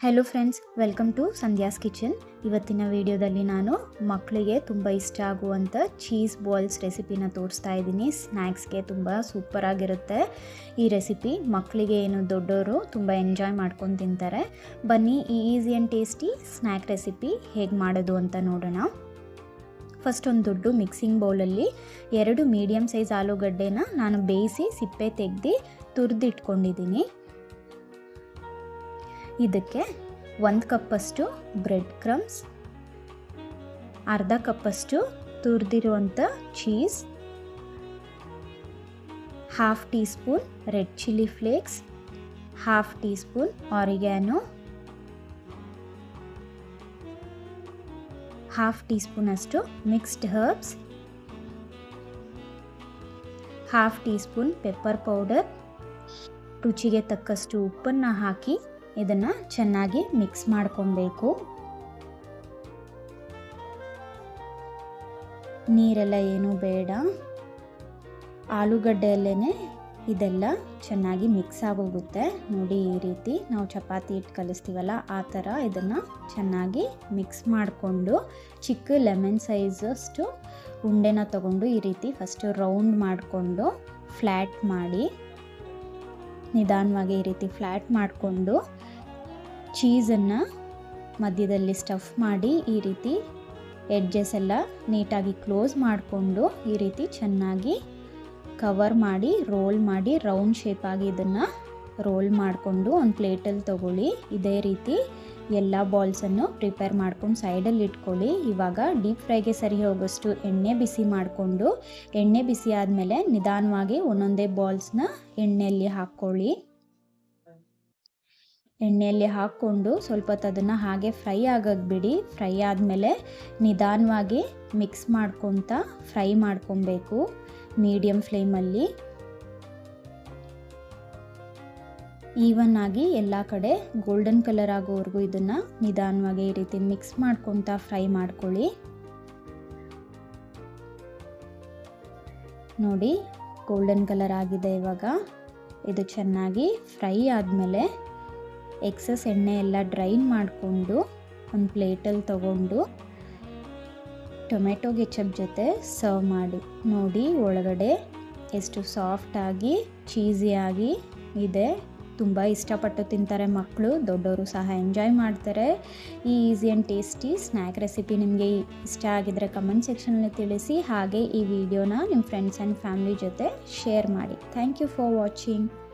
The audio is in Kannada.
Hello friends welcome to Sandhya's kitchen ಇವತ್ತಿನ ವಿಡಿಯೋದಲ್ಲಿ ನಾನು ಮಕ್ಕಳಿಗೆ ತುಂಬ ಇಷ್ಟ ಆಗುವಂಥ ಚೀಸ್ ಬಾಲ್ಸ್ ರೆಸಿಪಿನ ತೋರಿಸ್ತಾ ಇದ್ದೀನಿ. ಸ್ನ್ಯಾಕ್ಸ್ಗೆ ತುಂಬ ಸೂಪರಾಗಿರುತ್ತೆ ಈ ರೆಸಿಪಿ ಮಕ್ಕಳಿಗೆ ಏನು ದೊಡ್ಡವರು ತುಂಬ ಎಂಜಾಯ್ ಮಾಡ್ಕೊಂಡು ತಿಂತಾರೆ. ಬನ್ನಿ ಈ easy and tasty snack recipe ಹೇಗೆ ಮಾಡೋದು ಅಂತ ನೋಡೋಣ. ಫಸ್ಟ್ ಒಂದು ದೊಡ್ಡ ಮಿಕ್ಸಿಂಗ್ ಬೌಲಲ್ಲಿ ಎರಡು ಮೀಡಿಯಮ್ ಸೈಜ್ ಆಲೂಗಡ್ಡೆನ ನಾನು ಬೇಯಿಸಿ ಸಿಪ್ಪೆ ತೆಗೆದು ತುರಿದಿಟ್ಕೊಂಡಿದ್ದೀನಿ. ಇದಕ್ಕೆ ಒಂದು ಕಪ್ಪಷ್ಟು ಬ್ರೆಡ್ ಕ್ರಮ್ಸ್ ಅರ್ಧ ಕಪ್ಪಷ್ಟು ತುರಿದಿರುವಂಥ cheese half teaspoon red chilli flakes half teaspoon oregano half tea ಸ್ಪೂನಷ್ಟು mixed herbs half teaspoon pepper powder ರುಚಿಗೆ ತಕ್ಕಷ್ಟು ಉಪ್ಪನ್ನು ಹಾಕಿ ಇದನ್ನು ಚೆನ್ನಾಗಿ ಮಿಕ್ಸ್ ಮಾಡ್ಕೊಬೇಕು. ನೀರೆಲ್ಲ ಏನೂ ಬೇಡ. ಆಲೂಗಡ್ಡೆಯಲ್ಲೇ ಇದೆಲ್ಲ ಚೆನ್ನಾಗಿ ಮಿಕ್ಸ್ ಆಗೋಗುತ್ತೆ. ನೋಡಿ ಈ ರೀತಿ ನಾವು ಚಪಾತಿ ಇಟ್ಟು ಕಲಿಸ್ತೀವಲ್ಲ, ಆ ಥರ ಇದನ್ನು ಚೆನ್ನಾಗಿ ಮಿಕ್ಸ್ ಮಾಡಿಕೊಂಡು ಚಿಕ್ಕ ಲೆಮನ್ ಸೈಜಷ್ಟು ಉಂಡೆನ ತಗೊಂಡು ಈ ರೀತಿ ಫಸ್ಟು ರೌಂಡ್ ಮಾಡಿಕೊಂಡು ಫ್ಲ್ಯಾಟ್ ಮಾಡಿ, ನಿಧಾನವಾಗಿ ಈ ರೀತಿ ಫ್ಲ್ಯಾಟ್ ಮಾಡಿಕೊಂಡು ಚೀಸನ್ನು ಮಧ್ಯದಲ್ಲಿ ಸ್ಟಫ್ ಮಾಡಿ ಈ ರೀತಿ ಎಡ್ಜಸ್ ಎಲ್ಲ ನೀಟಾಗಿ ಕ್ಲೋಸ್ ಮಾಡಿಕೊಂಡು ಈ ರೀತಿ ಚೆನ್ನಾಗಿ ಕವರ್ ಮಾಡಿ ರೋಲ್ ಮಾಡಿ ರೌಂಡ್ ಶೇಪಾಗಿ ಇದನ್ನು ರೋಲ್ ಮಾಡಿಕೊಂಡು ಒಂದು ಪ್ಲೇಟಲ್ಲಿ ತೊಗೊಳ್ಳಿ. ಇದೇ ರೀತಿ ಎಲ್ಲ ಬಾಲ್ಸನ್ನು ಪ್ರಿಪೇರ್ ಮಾಡ್ಕೊಂಡು ಸೈಡಲ್ಲಿ ಇಟ್ಕೊಳ್ಳಿ. ಇವಾಗ ಡೀಪ್ ಫ್ರೈಗೆ ಸರಿ ಹೋಗೋಷ್ಟು ಎಣ್ಣೆ ಬಿಸಿ ಮಾಡಿಕೊಂಡು, ಎಣ್ಣೆ ಬಿಸಿ ಆದಮೇಲೆ ನಿಧಾನವಾಗಿ ಒಂದೊಂದೇ ಬಾಲ್ಸ್ನ ಎಣ್ಣೆಯಲ್ಲಿ ಹಾಕ್ಕೊಳ್ಳಿ. ಎಣ್ಣೆಯಲ್ಲಿ ಹಾಕ್ಕೊಂಡು ಸ್ವಲ್ಪ ಹೊತ್ತು ಅದನ್ನು ಹಾಗೆ ಫ್ರೈ ಆಗೋಕ್ಕೆ ಬಿಡಿ. ಫ್ರೈ ಆದಮೇಲೆ ನಿಧಾನವಾಗಿ ಮಿಕ್ಸ್ ಮಾಡ್ಕೊತ ಫ್ರೈ ಮಾಡ್ಕೊಬೇಕು ಮೀಡಿಯಮ್ ಫ್ಲೇಮಲ್ಲಿ. ಈವನ್ ಆಗಿ ಎಲ್ಲ ಕಡೆ ಗೋಲ್ಡನ್ ಕಲರ್ ಆಗೋವರೆಗೂ ಇದನ್ನು ನಿಧಾನವಾಗಿ ಈ ರೀತಿ ಮಿಕ್ಸ್ ಮಾಡ್ಕೊತ ಫ್ರೈ ಮಾಡ್ಕೊಳ್ಳಿ. ನೋಡಿ, ಗೋಲ್ಡನ್ ಕಲರ್ ಆಗಿದೆ ಇವಾಗ. ಇದು ಚೆನ್ನಾಗಿ ಫ್ರೈ ಆದಮೇಲೆ ಎಕ್ಸಸ್ ಎಣ್ಣೆ ಎಲ್ಲ ಡ್ರೈನ್ ಮಾಡಿಕೊಂಡು ಒಂದು ಪ್ಲೇಟಲ್ಲಿ ತಗೊಂಡು ಟೊಮೆಟೊ ಗೆಚಪ್ ಜೊತೆ ಸರ್ವ್ ಮಾಡಿ, ನೋಡಿ ಒಳಗಡೆ ಎಷ್ಟು ಸಾಫ್ಟಾಗಿ, ಚೀಸಿಯಾಗಿ ಇದೆ. ತುಂಬ ಇಷ್ಟಪಟ್ಟು ತಿಂತಾರೆ ಮಕ್ಕಳು, ದೊಡ್ಡವರು ಸಹ ಎಂಜಾಯ್ ಮಾಡ್ತಾರೆ. ಈ easy and tasty snack recipe ನಿಮಗೆ ಇಷ್ಟ ಆಗಿದ್ರೆ ಕಮೆಂಟ್ ಸೆಕ್ಷನಲ್ಲಿ ತಿಳಿಸಿ. ಹಾಗೆ ಈ ವಿಡಿಯೋನ ನಿಮ್ಮ ಫ್ರೆಂಡ್ಸ್ ಆ್ಯಂಡ್ ಫ್ಯಾಮ್ಲಿ ಜೊತೆ ಶೇರ್ ಮಾಡಿ. Thank you for watching.